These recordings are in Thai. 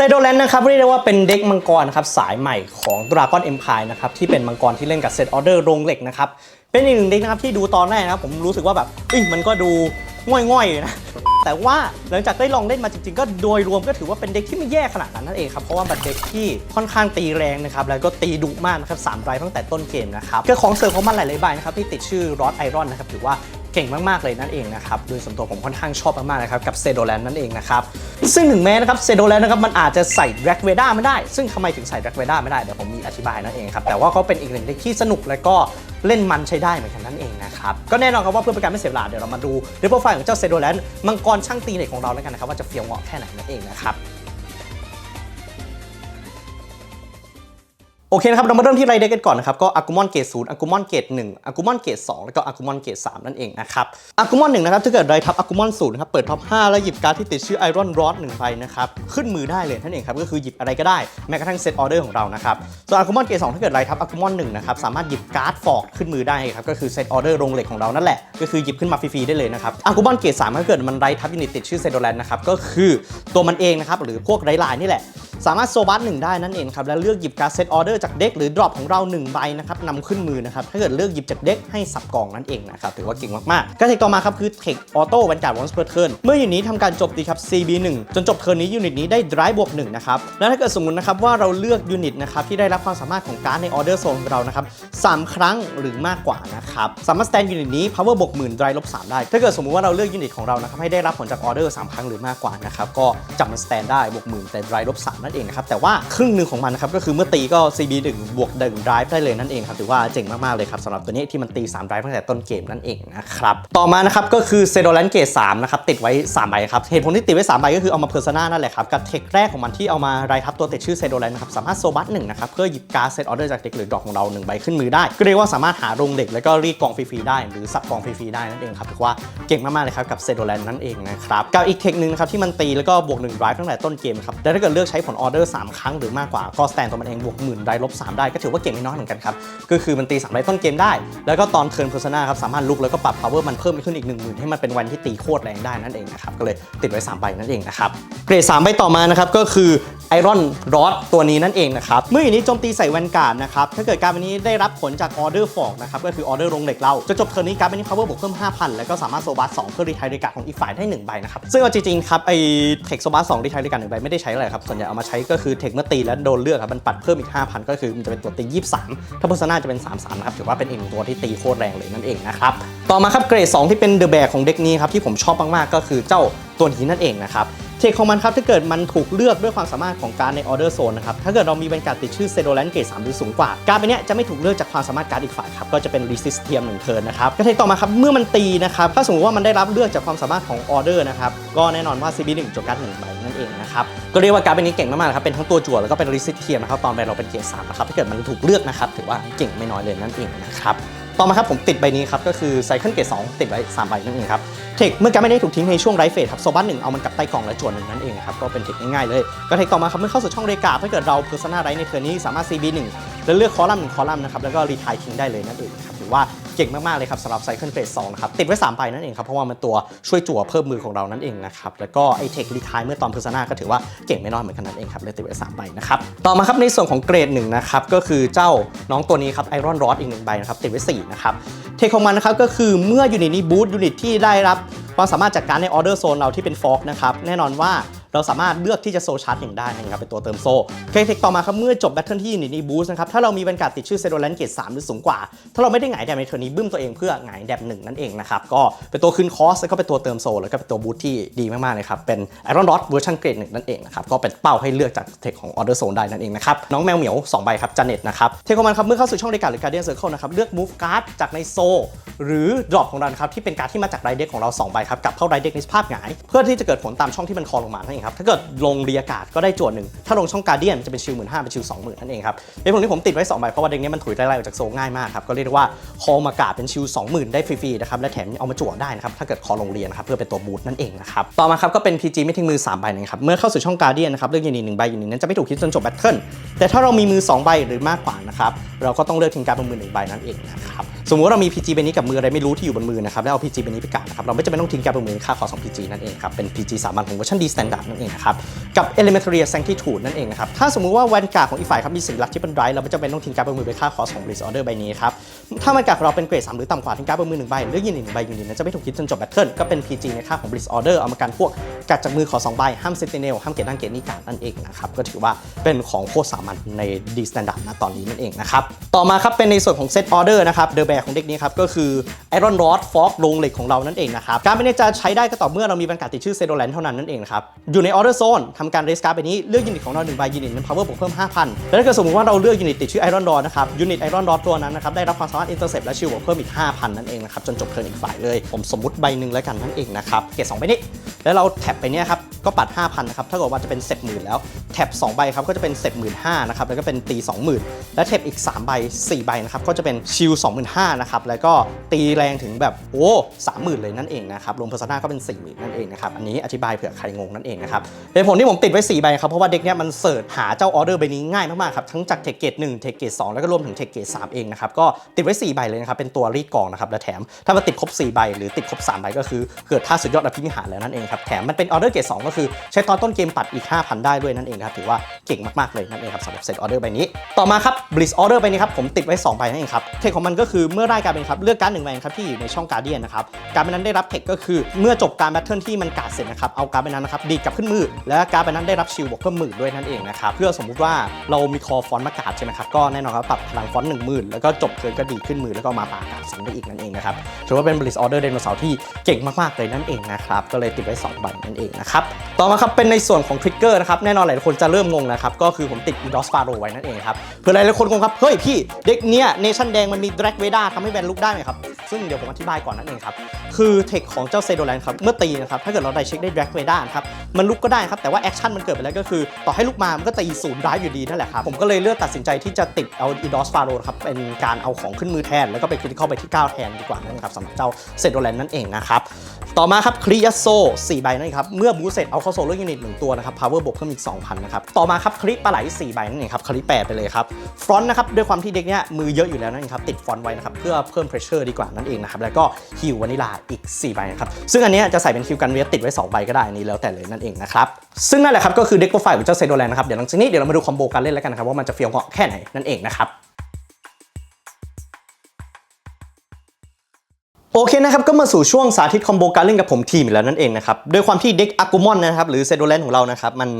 เซโดแลนนะครับเรียกได้ว่าเป็นเด็กมังกรนะครับสายใหม่ของ Dragon Empire นะครับที่เป็นมังกรที่เล่นกับเซตออเดอร์โรงเหล็กนะครับเป็นอีกหนึ่งเด็กนะครับที่ดูตอนแรกนะครับผมรู้สึกว่าแบบเอ้ยมันก็ดูง่อยๆนะแต่ว่าหลังจากได้ลองเล่นมาจริงๆ ก็โดยรวมก็ถือว่าเป็นเด็กที่ไม่แย่ขนาดนั้นนั่นเองครับเพราะว่าเป็นเด็กที่ค่อนข้างตีแรงนะครับแล้วก็ตีดุมากนะครับสามไรตั้งแต่ต้นเกมนะครับก็ของเสริมของมันหลายๆใบนะครับที่ติดชื่อรอดไอรอนนะครับถือว่า เก่งมากๆเลยนั่นเองนะครับ โดยส่วนตัวผมค่อนข้างชอบมากๆนะครับกับเซโดแลนนั่นเองนะครับซึ่งถึงแม้นะครับเซโดแลนนะครับมันอาจจะใส่แร็กเวด้าไม่ได้ ซึ่งทำไมถึงใส่แร็กเวด้าไม่ได้เดี๋ยวผมมีอธิบายนั่นเองครับแต่ว่าเขาเป็นอีกหนึ่งเด็กที่สนุกและก็เล่นมันใช้ได้เหมือนกันนั่นเองนะครับก็แน่นอนครับว่าเพื่อเป็นการไม่เสียเวลาเดี๋ยวเรามาดูเรเปรไฟล์ของเจ้าเซโดแลนมังกรช่างตีเหล็กของเราแล้วกันนะครับว่าจะเฟี้ยวเหงาะแค่ไหนนั่นเองนะครับ โอเคนะครับ เรามาเริ่มที่ไรเด็กกันก่อนนะครับ ก็อากูมอนเกตศูนย์อากูมอนเกตหนึ่งอากูมอนเกตสองแล้วก็อากูมอนเกตสามนั่นเองนะครับอากูมอนหนึ่งนะครับ ถ้าเกิดไรทับอากูมอนศูนย์นะครับเปิดท็อปห้าแล้วหยิบการ์ดที่ติดชื่อไอรอนรอดหนึ่งใบนะครับ ขึ้นมือได้เลยนั่นเองครับ ก็คือหยิบอะไรก็ได้ แม้กระทั่งเซตออเดอร์ของเรานะครับ ส่วนอากูมอนเกตสองถ้าเกิดไรทับอากูมอนหนึ่งนะครับ สามารถหยิบการ์ดฟอกขึ้นมือได้ครับ ก็คือเซตออเดอร์โรงเหล็กของเรานั่นแหละ ก็คือหยิบขึ้นมาฟรีๆได้เลยนะครับอากูมอนเกตสามถ้าเกิดมันไรทับยูนิตติดชื่อเซโดแลนนะครับก็คือตัวมันเองนะครับหรือพวกไรลายนี่แหละ สามารถโซบัสหนึ่งได้นั่นเองครับและเลือกหยิบการ์ดเซตออเดอร์จากเด็กหรือดรอปของเรา1ใบนะครับนำขึ้นมือนะครับถ้าเกิดเลือกหยิบจากเด็กให้สับกล่องนั่นเองนะครับถือว่าเก่งมากๆการเทคต่อมาครับคือเทคออโต้วันการ์ดวอนส์เพอร์เทิร์นเมื่อยูนิตทำการจมตีครับ CB1 จนจบเทิร์นนี้ยูนิตนี้ได้ดรายบวก1นะครับและถ้าเกิดสมมตินะครับว่าเราเลือกยูนิตนะครับที่ได้รับความสามารถของการ์ดในออเดอร์โซนของเรานะครับสามครั้งหรือมากกว่านะครับสามารถสแตนยูนิตนี้ power บวกหมื่นดรายลบ3ได้ ถ้าเกิดสมมติว่าเราเลือกยูนิตของเรานะครับให้ได้รับผลจากออเดอร์3ครั้งหรือมากกว่านะครับก็จับมันสแตนได้บวกหมื่นแต่ดรายลบ3นั่นเองนะครับแต่ว่าครึ่งหนึ่งของมันนะครับก็คือเมื่อตีก็ CB 1บวก1 drive ได้เลยนั่นเองครับถือว่าเจ๋งมากๆเลยครับสำหรับตัวนี้ที่มันตี3 drive ตั้งแต่ต้นเกมนั่นเองนะครับต่อมานะครับก็คือเซโดแลนเกต3นะครับติดไว้3ใบครับเหตุผลที่ติดไว้3ใบก็คือเอามาเพอร์ซนานั่นแหละครับกับเทคแรกของมันที่เอามารายทับตัวติดชื่อเซโดแลนนะครับสามารถโซบัสหนึ่งนะครับเพื่อหยิบการ์ดเซตออเดอร์จากเด็กหรือดอกของเราหนึ่งใบขึ้นมือได้ก็เรียกว่าสามารถหาโรงเด็กแล้วก็รีดกองฟรีๆได้ หรือสับกองฟรีๆได้นั่นเองครับถือว่าเก่งมากๆเลยครับกับเซโดแลนนั่นเองนะครับกับอีกเทคนึงนะครับที่มันตีแล้วก็บวก1 drive ตั้งแต่ต้นเกมครับแต่ถ้าเกิดเลือกใช้ผลออเดอร์3ครั้งหรือมากกว่าก็สแตนตัวมันเองบวกหมื่นได้ลบ3ได้ก็ถือว่าเก่งไม่น้อยเหมือนกันครับก็คือมันตี3ได้ต้นเกมได้ แล้วก็ตอนเทิร์นเพอร์ซนาครับสามารถลุกแล้วก็ปรับ power มันเพิ่มขึ้นอีก1 0,000ให้มันเป็นวันที่ตีโคตรแรงได้นั่นเองนะครับก็เลยติดไว้3ใบนั่นเองนะครับเกรด3ใบต่อมานะครับก็คือไอรอนรอดตัวนี้นั่นเองนะครับเมื่ออย่างนี้โจมตีใส่แวนการ์ดนะครับถ้าเกิดการ์ดนี้ได้รับผลจากออเดอร์ฟอกนะครับก็คือออเดอร์ลงเหล็กเราจะจบเทิร์นนี้การ์ดนี้ power บวกเพิ่ม5,000 แล้วก็สามารถโซบัส2เพื่อรีไทายการ์ดของอีกฝ่ายได้หนึ่งใบนะครับซึ่งเอาจริงๆครับไอเทคโซบัส2รีไทยการ์ดหนึ่งใบไม่ได้ใช้อะไรครับส่วนใหญ่เอามาช้ก็คือเทคเมื่อตีแล้วโดนเลือกครับมันปัดเพิ่มอีก 5,000 ก็คือมันจะเป็นตัวตี 23 ถ้าเพอร์ซนาจะเป็น 33ครับถือว่าเป็นอีกหนึ่งตัวที่ตีโคตรแรงเลยนั่นเองนะครับต่อมาครับเกรด2ที่เป็นเดอะแบกของเด็กนี้ครับที่ผมชอบมากๆก็คือเจ้า ตัวนี้นั่นเองนะครับเทคของมันครับถ้าเกิดมันถูกเลือกด้วยความสามารถของการในออเดอร์โซนนะครับถ้าเกิดเรามีบรรยากาศติดชื่อเซโดแลนเกรด3หรือสูงกว่า การเป็นเนี้ยจะไม่ถูกเลือกจากความสามารถการอีกฝ่ายครับก็จะเป็นรีสิสเทียมหนึ่งเทิร์นนะครับก็เทคต่อมาครับเมื่อมันตีนะครับถ้าสมมติว่ามันได้รับเลือกจากความสามารถของออเดอร์นะครับก็แน่นอนว่า CB1 จบการหนึ่งใบนั่นเองนะครับก็เรียกว่าการเป็นนี้เก่งมากๆครับเป็นทั้งตัวจั่วแล้วก็เป็นรีสิสเทียมนะครับตอนไปเราเป็นเกรด3นะครับถ้าเกิดมันถูกเลือกนะครับถือว่าเก่งไม่น้อยเลยนั่นเองนะครับ ต่อมาครับผมติดใบนี้ครับก็คือไซเคิลเกต2ติดไว้3ใบนั่นเองครับเทคเมื่อการไม่ได้ถูกทิ้งในช่วงไรเฟสครับโซบัสหนึ่งเอามันกลับใต้กล่องและจวนหนึ่งนั่นเองครับก็เป็นเทคง่ายๆเลยก็เทคต่อมาครับเมื่อเข้าสู่ช่องเรกาถ้าเกิดเราเพอร์ซนาไรในเทอร์นี้สามารถ CB 1แล้วเลือกคอลัมน์หนึ่งคอลัมน์นะครับแล้วก็รีทายทิ้งได้เลยนั่นเองครับหรือว่า ก่งมากๆเลยครับสำหรับไซเคิลเกรด2นะครับติดไว้3ใบนั่นเองครับเพราะว่ามันตัวช่วยจั่วเพิ่มมือของเรานั่นเองนะครับแล้วก็ไอเทครีทายเมื่อตอนเพอร์ซนาก็ถือว่าเก่งไม่น้อยเหมือนกันนั่นเองครับเลยติดไว้3ใบนะครับต่อมาครับในส่วนของเกรดหนึ่งนะครับก็คือเจ้าน้องตัวนี้ครับไอรอนรอดอีกหนึ่งใบนะครับติดไว้4นะครับเทคของมันนะครับก็คือเมื่อยูนิตนี้บูตยูนิตที่ได้รับความสามารถจากการในออเดอร์โซนเราที่เป็นฟอกนะครับแน่นอนว่า เราสามารถเลือกที่จะโซชาร์จหนึ่งได้นะครับเป็นตัวเติมโซ่เคเทคต่อมาครับเมื่อจบแบทเทิลที่ยูนิตนี้บูสนะครับถ้าเรามีบรรยากาศติดชื่อเซโดแลนเกต3หรือสูงกว่า ถ้าเราไม่ได้หงายแดมในเทอร์นี้บึ้มตัวเองเพื่อหงายแดมหนึ่งนั่นเองนะครับก็เป็นตัวคืนคอสแล้วก็เป็นตัวเติมโซแล้วก็เป็นตัวบูทที่ดีมากๆเลยครับเป็นไอรอนดอทเวอร์ชันเกรดหนึ่งนั่นเองนะครับก็เป็นเป้าให้เลือกจากเทคของออเดอร์โซนได้นั่นเองนะครับน้องแมวเหมียวสองใบครับจันเน็ตนะครับเทคของมันครับเมื่อเข้าสู่ช่องเรกาหรือการเดียนเซอร์เคิลนะครับเลือกมูฟการ์ดจากในโซหรือดรอปของเราครับที่เป็นการที่มาจากไรเด็กของเรา2ใบครับกลับเข้าไรเด็กในสภาพหงาย เพื่อที่จะเกิดผลตามช่องที่มันคอลงมานั่นเองครับ ถ้าเกิดลงเรียกาศก็ได้จวนหนึ่ง ถ้าลงช่องการเดียนจะเป็นชิวหมื่นห้าเป็นชิวสองหมื่นนั่นเองครับในผลที่ผมติดไว้2ใบเพราะว่าเด็กนี้มันถุยไล่ๆออกจากโซง่ายมากครับ ก็เรียกว่าคอมากาศเป็นชิว20,000ได้ฟรีๆนะครับ และแถมเอามาจั่วได้นะครับ ถ้าเกิดคอลงเรียนนะครับเพื่อเป็นตัวบูทนั่นเองนะครับ ต่อมาครับก็เป็น PG ไม่ทิ้งมือ3ใบนะครับ เมื่อเข้าสู่ช่องการเดียนนะครับเลือกยูนิตหนึ่งใบยูนิตนั้นจะไม่ถูกคิดจนจบแบทเทิลแต่ถ้าเรามีมือ2ใบหรือมากกว่านะครับเราก็ต้องเลือกทิ้งการ์ดบนมือหนึ่งใบนั่นเองนะครับ สมมติเรามี PG ใบนี้กับมืออะไรไม่รู้ที่อยู่บนมือนะครับแล้วเอา PG ใบนี้ไปกัดนะครับเราไม่จำเป็นต้องทิ้งการประมือค่าคอสอง PG นั่นเองครับเป็น PG สามัญของเวอร์ชัน D Standard นั่นเองนะครับกับ Elementary Sanctitude นั่นเองนะครับถ้าสมมุติว่าแวนการ์ดของอีกฝ่ายครับมีสิ่งลักที่เป็นไรเราไม่จำเป็นต้องทิ้งการประมือไปค่าคอของ Blitz Order ใบนี้ครับถ้าแวนการ์ดของเราเป็นเกรด3หรือต่ำกว่าทิ้งการประมือหนึ่งใบเลือยินหนึ่งใบยูนิตนั้นจะไม่ถูกคิดจนจบแบทเทิลก็เป็น PG ในค่าของ Blitz Order เอามากันพวกกัดจากมือขอสองใบห้าม Sentinel ห้ามเกตด้านเกตนี่การนั่นเองนะครับก็ถือว่าเป็นของโคตรสามัญใน D Standard ณตอนนี้นั่นเองนะครับต่อมาครับเป็นในส่วนของ Set Order นะครับเดอะแบกของเด็กนี้ครับก็คือ Iron Rod Fork ลงเหล็กของเรานั่นเองนะครับการเป็นจะใช้ได้ก็ต่อเมื่อเรามีบรรกาศติดชื่อเซโดแลนเท่านั้นนั่นเองครับอยู่ใน Order Zone ทำการเรสการ์ดไปนี้เลือกยูนิตของเราหนึ่งใบยูนิตนั้น power บวกเพิ่ม 5,000 แล้วถ้าเกิดสมมติว่าเราเลือกยูนิตติดชื่อ Iron Rod นะครับยูนิต Iron Rod ตัวนั้นนะครับได้รับความสามารถ Intercept และชิลบวกเพิ่มอีก 5,000 นั่นเองนะครับจนจบเทิร์นอีกฝ่ายเลยผมสมมติใบหนึ่งแล้วกันนั่นเองนะครับเกรดสองใบนี้แล้วเราแท็บไปเนี่ยครับก็ปัด 5,000นะครับถ้าเกิดว่าจะเป็นเซตหมื่นแล้วแท็บ2ใบครับก็จะเป็นเซตหมื่นห้านะครับแล้วก็เป็นตี20,000 และแท็บอีก 3 ใบ 4 ใบนะครับก็จะเป็นชิล25,000นะครับแล้วก็ตีแรงถึงแบบโอ้30,000เลยนั่นเองนะครับรวมเพอร์ซนาก็เป็น40,000นั่นเองนะครับอันนี้อธิบายเผื่อใครงงนั่นเองนะครับเหตุผลที่ผมติดไว้4ใบครับเพราะว่าเด็กเนี้ยมันเสิร์ชหาเจ้าออเดอร์ใบนี้ง่ายมากๆครับทั้งจากเทคเกต1เทคเกต2แล้วก็รวมถึงเทคเกต3เองนะครับก็ติดไว้4ใบเลยนะครับเป็นตัวรีดกองนะครับและแถมถ้ามาติดครบ4ใบหรือติดครบ3ใบก็คือเกิดท่าสุดยอดอภินิหารแล้วนั่นเองครับแถมมันเป็นออเดอร์เกต2ก็คือใช้ตอนต้นเกมปัดอีก 5,000 ได้ด้วยนั่นเองครับถือว่าเก่งมากๆเลยนั่นเองครับสำหรับเซตออเดอร์ใบนี้ ต่อมาครับ Blitz Order ใบนี้ครับผมติดไว้2ใบนั่นเองครับเทคของมันก็คือเมื่อได้การเป็นครับเลือกการ์ดหนึ่งใบครับที่อยู่ในช่องการเดียนนะครับการ์ดใบนั้นได้รับเทคก็คือเมื่อจบการแบทเทิลที่มันกาดเสร็จนะครับเอาการ์ดใบนั้นนะครับดีกับขึ้นมือ แล้วการ์ดใบนั้นได้รับชิลบวกเพิ่มหมื่นด้วยนั่นเองนะครับเพื่อสมมุติว่าเรามีคอฟอนต์มากาดใช่ไหมครับก็แน่นอนครับปรับพลังฟอนต์หนึ่งหมื่นแล้วก็จบเทิร์นก็ดีขึ้นมือแล้วก็มาปากกาดซ้ำได้อีกนั่นเองนะครับถือว่าเป็น Blitz Order ไดโนเสาร์ที่เก่งมากๆเลยนั่นเองนะครับก็เลยติดไว้สองใบนั่นเองนะครับต่อมาครับเป็นในส่วนของทริกเกอร์นะครับแน่นอนหลายคนจะเริ่มงงนะครับก็คือผมติด e d o s f a r o ไว้นั่นเองครับเผื่อหลายๆคนงงครับเฮ้ยพี่เด็กเนี้ยเนชั่นแดงมันมี Drag v a d a ทำให้แวนลุกได้ไหมครับ ซึ่งเดี๋ยวผมอธิบายก่อนนั่นเองครับ คือเทคของเจ้าเซโดแลนครับ เมื่อตีนะครับ ถ้าเกิดเราได้เช็คได้ Drag v a d a ครับ มันลุกก็ได้ครับ แต่ว่าแอคชั่นมันเกิดไปแล้วก็คือ ต่อให้ลุกมา มันก็ตีศูนย์ร้ายอยู่ดีนั่นแหละครับ ผมก็เลยเลือกตัดสินใจที่จะติดเอา e d o s f a r o ครับ เป็นการเอาของขึ้นมือแทน แล้วก็ไปคริติคอลไปที่9แทนดีกว่านะครับสำหรับเจ้าเซโดแลนนั่นเองนะครับ ต่อมาครับคริยัสโซ4ใบนั่นเองครับ เมื่อบูสเสร็จเอาเข้าโซลยูนิตหนึ่งตัวนะครับ power บวกเพิ่มอีก 2,000 นะครับ ต่อมาครับคลิปปลาไหล4ใบนั่นเองครับคลิป8ไปเลยครับฟรอนต์นะครับด้วยความที่เด็กเนี้ยมือเยอะอยู่แล้วนั่นเองครับติดฟรอนต์ไว้นะครับเพื่อเพิ่ม pressure ดีกว่านั่นเองนะครับแล้วก็ฮิววานิลาอีก 4 ใบนะครับซึ่งอันนี้จะใส่เป็นคิวกันเวฟติดไว้ 2 ใบก็ได้อันนี้แล้วแต่เลยนั่นเองนะครับซึ่งนั่นแหละครับก็คือเด็กโปรไฟล์ของเจ้าเซโดแลนนะครับเดี๋ยวหลังจากนี้เดี๋ยวเรามาดูคอมโบการเล่นแล้วกันนะครับว่ามันจะเฟี้ยวเหาะแค่ไหนนั่นเองนะครับ โอเคนะครับก็มาสู่ช่วงสาธิตคอมโบการเล่นกับผมทีมแล้วนั่นเองนะครับด้วยความที่เด็กอากูมอนนะครับหรือเซโดแลนของเรานะครับมัน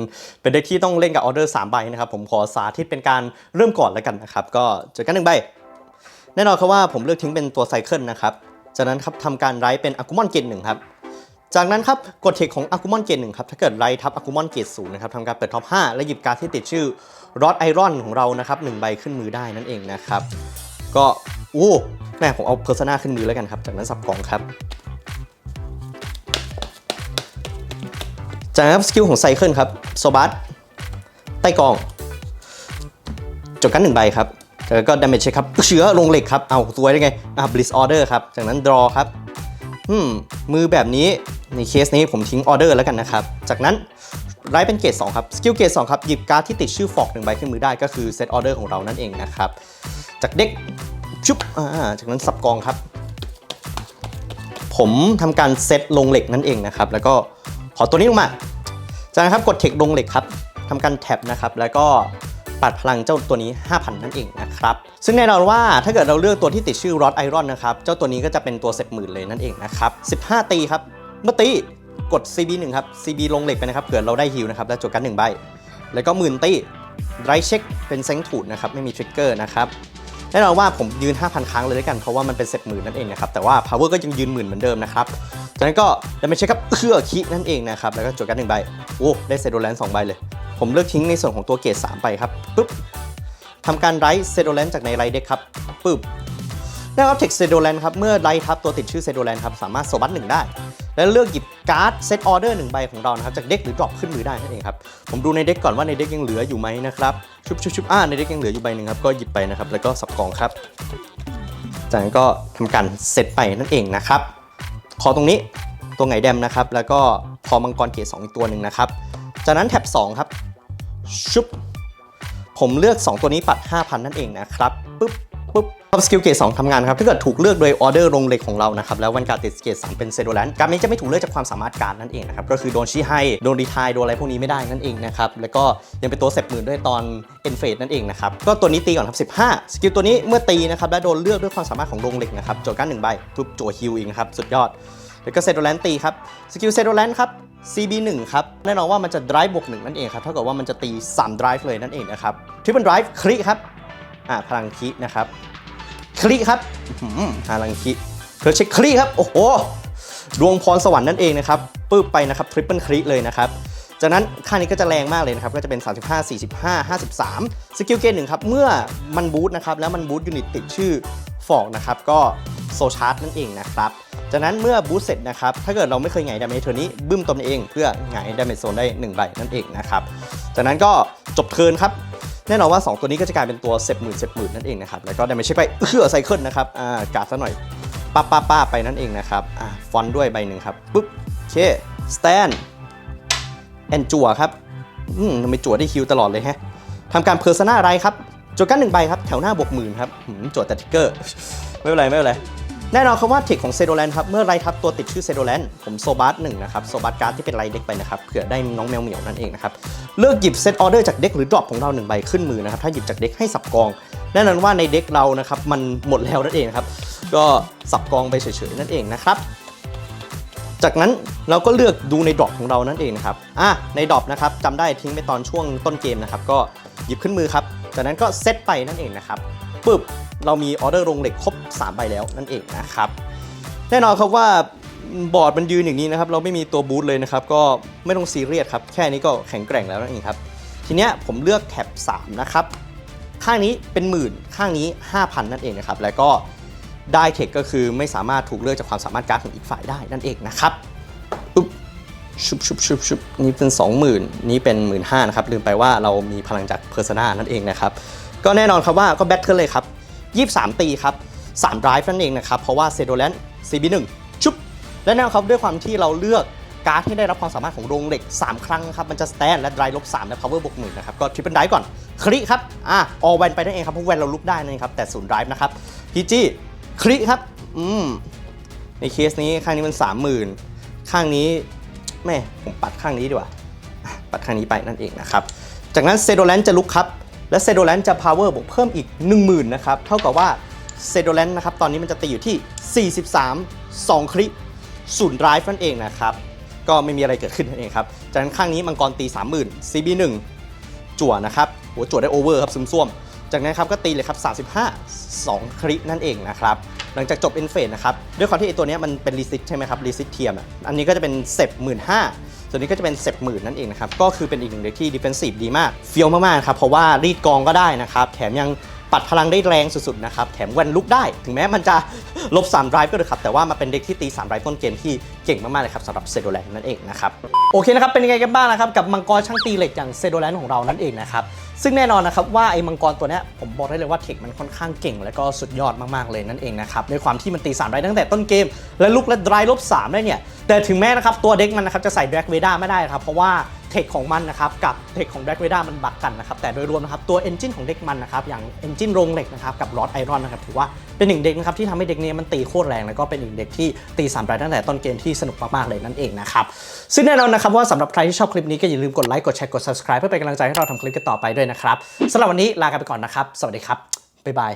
เป็นเด็กที่ต้องเล่นกับออเดอร์3ใบนะครับผมขอสาธิตเป็นการเริ่มก่อนแล้วกันนะครับก็เจอกันหนึ่งใบแน่นอนครับว่าผมเลือกทิ้งเป็นตัวไซเคิลนะครับจากนั้นครับทำการไร้เป็นอากูมอนเกตหนึ่งครับจากนั้นครับกดเทคของอากูมอนเกตหนึ่งครับถ้าเกิดไร้ทับอากูมอนเกตศูนย์นะครับทำการเปิดท็อป5และหยิบการที่ติดชื่อรอดไอรอนของเรานะครับหนึ่งใบขึ้นมือได้นั่นเองนะครับก็อู้ แม่ผมเอาเพอร์ซนาขึ้นมือแล้วกันครับ จากนั้นสับกล่องครับ จากนั้นสกิลของไซเคิลครับโซบัสใต้กองจบกันหนึ่งใบครับแล้วก็ดาเมจครับเชื้อลงเหล็กครับ เอาตัวได้ไง อ่าบลิสออเดอร์ครับ จากนั้นดรอครับ อืม มือแบบนี้ ในเคสนี้ผมทิ้งออเดอร์แล้วกันนะครับ จากนั้นไรเป็นเกรด2ครับ สกิลเกรด2ครับ หยิบการ์ดที่ติดชื่อฟอกหนึ่งใบขึ้นมือได้ก็คือเซตออเดอร์ของเรานั่นเองนะครับ จากเด็ก ชุบอ่าจากนั้นสับกองครับ ผมทำการเซตลงเหล็กนั่นเองนะครับ แล้วก็ขอตัวนี้ลงมาจากนั้นครับกดเทคลงเหล็กครับทำการแท็บนะครับ แล้วก็ปัดพลังเจ้าตัวนี้ 5,000 นั่นเองนะครับ ซึ่งแน่นอนว่าถ้าเกิดเราเลือกตัวที่ติดชื่อรอดไอรอนนะครับ เจ้าตัวนี้ก็จะเป็นตัวเซตหมื่นเลยนั่นเองนะครับ 15 ตีครับ เมื่อตีกด CB 1ครับ CB ลงเหล็กไปนะครับเผื่อเราได้ฮิวนะครับ แล้วจดกัน1ใบ แล้วก็หมื่นตีไรเช็คเป็นเซ็งถูดนะครับ ไม่มีทริกเกอร์นะครับ แน่นอนว่าผมยืน 5,000 ครั้งเลยด้วยกัน เพราะว่ามันเป็นเซตหมื่นนั่นเองนะครับ แต่ว่า power ก็ยังยืนหมื่นเหมือนเดิมนะครับ จากนั้นก็ดาเมจเช็ครับเครือคินั่นเองนะครับ แล้วก็จดกันหนึ่งใบ โอ้ ได้เซโดแลนสองใบเลย ผมเลือกทิ้งในส่วนของตัวเกรด3ไปครับปุ๊บทำการไรเซโดแลนด์จากในไรเด็กครับปุ๊บ ได้รับเทคเซโดแลนครับ เมื่อไร้ทับตัวติดชื่อเซโดแลนครับ สามารถโซบัตหนึ่งได้ แล้วเลือกหยิบการ์ดเซตออเดอร์หนึ่งใบของเรานะครับ จากเด็กหรือดรอปขึ้นมือได้นั่นเองครับ ผมดูในเด็กก่อนว่าในเด็กยังเหลืออยู่ไหมนะครับ ชุบชุบชุบอ่าในเด็กยังเหลืออยู่ใบหนึ่งครับ ก็หยิบไปนะครับ แล้วก็สับกองครับ จากนั้นก็ทำการเซตไปนั่นเองนะครับ ขอตรงนี้ตัวไงแดมนะครับ แล้วก็พอมังกรเกรดสองอีกตัวหนึ่งนะครับ จากนั้นแท็บ2ครับ ชุบ ผมเลือก 2 ตัวนี้ปัด 5,000 นั่นเองนะครับปึ๊บ ปุ๊บพอสกิลเกรด2ทำงานครับ ถ้าเกิดถูกเลือกโดยออเดอร์ลงเหล็กของเรานะครับ แล้ววันการติดเกรด3เป็นเซโดแลนด์การนี้จะไม่ถูกเลือกจากความสามารถการนั่นเองนะครับ ก็คือโดนชี้ให้ โดนรีทายโดนอะไรพวกนี้ไม่ได้นั่นเองนะครับ แล้วก็ยังเป็นตัวเสพหมื่นด้วยตอนเอ็นเฟสนั่นเองนะครับ ก็ตัวนี้ตีก่อนครับ15 สกิลตัวนี้เมื่อตีนะครับและโดนเลือกด้วยความสามารถของลงเหล็กนะครับโจทย์การหนึ่งใบทุบโจวฮิวอีกครับสุดยอด แล้วก็เซโดแลนด์ตีครับสกิลเซโดแลนครับ CB1 ครับ แน่นอนว่ามันจะ drive บวกหนึ่งนั่นเองครับ เท่ากับว่ามันจะตี 3 drive เลยนั่นเองนะครับ triple drive คลิครับ อ่าพลังคินะครับคลิครับพลังคิเพื่อเช็คคลิครับ โอ้โห ดวงพรสวรรค์นั่นเองนะครับปึ๊บไปนะครับ triple คลิเลยนะครับจากนั้นค่านี้ก็จะแรงมากเลยนะครับ ก็จะเป็น 35 45 53 สกิลเกนหนึ่งครับ เมื่อมันบูตนะครับ แล้วมันบูตยูนิตติดชื่อฟอกนะครับ ก็โซชาร์ตนั่นเองนะครับ จากนั้นเมื่อบูตเสร็จนะครับ ถ้าเกิดเราไม่เคยไงดาเมจเทอร์นี้ บึ้มตนเองเพื่อไงดาเมจโซนได้ 1 ใบนั่นเองนะครับ จากนั้นก็จบเทิร์นครับ แน่นอนว่า 2 ตัวนี้ก็จะกลายเป็นตัวเซฟหมื่นเซฟหมื่นนั่นเองนะครับ แล้วก็ไดาเมจเช็คไปเอื้อไซเคิลนะครับ อ่ากาดซะหน่อยป้าป้าป้าไปนั่นเองนะครับ อ่าฟอนต์ด้วยใบหนึ่งครับ ปุ๊บโอเคสแตนแอนจัวครับ อืมทำไมจัวได้คิวตลอดเลยฮะทำการเพอร์ซนาอะไรครับจดกันหนึ่งใบครับ แถวหน้าบวกหมื่นครับหืมจั่วแต่ทิกเกอร์ ไม่เป็นไร ไม่เป็นไร แน่นอนครับว่าเทคของเซโดแลนครับเมื่อไรทับตัวติดชื่อเซโดแลนผมโซบัสหนึ่งนะครับโซบัสการ์ดที่เป็นไรเด็กไปนะครับเผื่อได้น้องแมวเหมียวนั่นเองนะครับเลือกหยิบเซตออเดอร์จากเด็กหรือดรอปของเราหนึ่งใบขึ้นมือนะครับถ้าหยิบจากเด็กให้สับกองแน่นอนว่าในเด็กเรานะครับมันหมดแล้วนั่นเองครับก็สับกองไปเฉยๆนั่นเองนะครับจากนั้นเราก็เลือกดูในดรอปของเรานั่นเองนะครับอะในดรอปนะครับจำได้ทิ้งไปตอนช่วงต้นเกมนะครับก็หยิบขึ้นมือครับจากนั้นก็เซตไปนั่นเองนะครับ ปึ๊บเรามีออเดอร์ลงเหล็กครบ 3 ใบแล้วนั่นเองนะครับ แน่นอนครับว่าบอร์ดมันยืนอย่างนี้นะครับ เราไม่มีตัวบูทเลยนะครับ ก็ไม่ต้องซีเรียสครับ แค่นี้ก็แข็งแกร่งแล้วนั่นเองครับ ทีเนี้ยผมเลือกแท็บ3นะครับ ข้างนี้เป็นหมื่นข้างนี้ 5,000 นั่นเองนะครับ แล้วก็ได้เทคก็คือไม่สามารถถูกเลือกจากความสามารถการดของอีกฝ่ายได้นั่นเองนะครับอุ๊บชุบชุบชุบชุบนี่เป็น 20,000 นี่เป็น 15,000นะครับลืมไปว่าเรามีพลังจากเพอร์ซนานั่นเองนะครับ ก็แน่นอนครับว่าก็แบทเทิลเลยครับ23 ตีครับ3 drive นั่นเองนะครับ เพราะว่าเซโดแลน CB1 ชุบและแน่นอนครับด้วยความที่เราเลือกการ์ดที่ได้รับความสามารถของโรงเหล็ก 3 ครั้งครับ มันจะสแตนและไดรลบ3และ power บวกหมื่นนะครับ ก็ทริปเปิลไดก่อน คลิครับ อะออแวนไปนั่นเองครับ เพราะแวนเราลุกได้นั่นเองครับ แต่ศูนย์ไดรฟ์นะครับพีจีคลิครับ อืม ในเคสนี้ข้างนี้มัน 30,000 ข้างนี้แม่ผมปัดข้างนี้ดีกว่า ปัดข้างนี้ไปนั่นเองนะครับ จากนั้นเซโดแลนจะลุกครับ และเซโดแลนจะ power บวกเพิ่มอีก 10,000นะครับ เท่ากับว่าเซโดแลนนะครับ ตอนนี้มันจะตีอยู่ที่ 43 2คลิศูนย์ไรฟ์นั่นเองนะครับ ก็ไม่มีอะไรเกิดขึ้นนั่นเองครับ จากนั้นข้างนี้มังกรตี 30,000 CB1 จั่วนะครับโหจั่วได้โอเวอร์ครับซึมซ่วม จากนั้นครับก็ตีเลยครับ 35 2คลินั่นเองนะครับ หลังจากจบเอ็นเฟสนะครับ ด้วยความที่ไอตัวนี้มันเป็นรีซิตใช่ไหมครับรีซิตเทียมอันนี้ก็จะเป็นเซฟหมื่นห้า ส่วนนี้ก็จะเป็นเซปหมื่นนั่นเองนะครับ ก็คือเป็นอีกหนึ่งเด็กที่ดิเฟนซีฟดีมาก เฟี้ยวมากๆครับ เพราะว่ารีดกองก็ได้นะครับ แถมยัง ปัดพลังได้แรงสุดๆนะครับแถมแวนลุกได้ ถึงแม้มันจะลบ3 drive ก็เถอะครับแต่ว่ามันเป็นเด็กที่ตี3 drive ต้นเกมที่เก่งมากๆเลยครับสำหรับเซโดแลนนั่นเองนะครับโอเคนะครับเป็นยังไงกันบ้างนะครับกับมังกรช่างตีเหล็กอย่างเซโดแลนของเรานั่นเองนะครับซึ่งแน่นอนนะครับว่าไอ้มังกรตัวนี้ผมบอกได้เลยว่าเทคมันค่อนข้างเก่ง และก็สุดยอดมากๆเลยนั่นเองนะครับด้วยความที่มันตี3ได้ตั้งแต่ต้นเกม และลุกและ drive ลบ3ได้เนี่ยแต่ถึงแม้นะครับตัวเด็กมันนะครับจะใส่แดร็กเวด้าไม่ได้ครับเพราะว่า เทคของมันนะครับกับเทคของแดร็กเวด้ามันบักกันนะครับแต่โดยรวมนะครับตัวเอนจินของเด็กมันนะครับอย่างเอนจินโรงเหล็กนะครับกับรอดไอรอนนะครับถือว่าเป็นหนึ่งเด็กนะครับที่ทำให้เด็กเนี้มันตีโคตรแรงแล้วก็เป็นอีกเด็กที่ตี3ได้ตั้งแต่ต้นเกมที่สนุกมากๆเลยนั่นเองนะครับซึ่งแน่นอนนะครับว่าสำหรับใครที่ชอบคลิปนี้ก็อย่าลืมกดไลค์กดแชร์กด subscribe เพื่อเป็นกำลังใจให้เราทำคลิปกันต่อไปด้วยนะครับสำหรับวันนี้ลากันไปก่อนนะครับสวัสดีครับบ๊ายบาย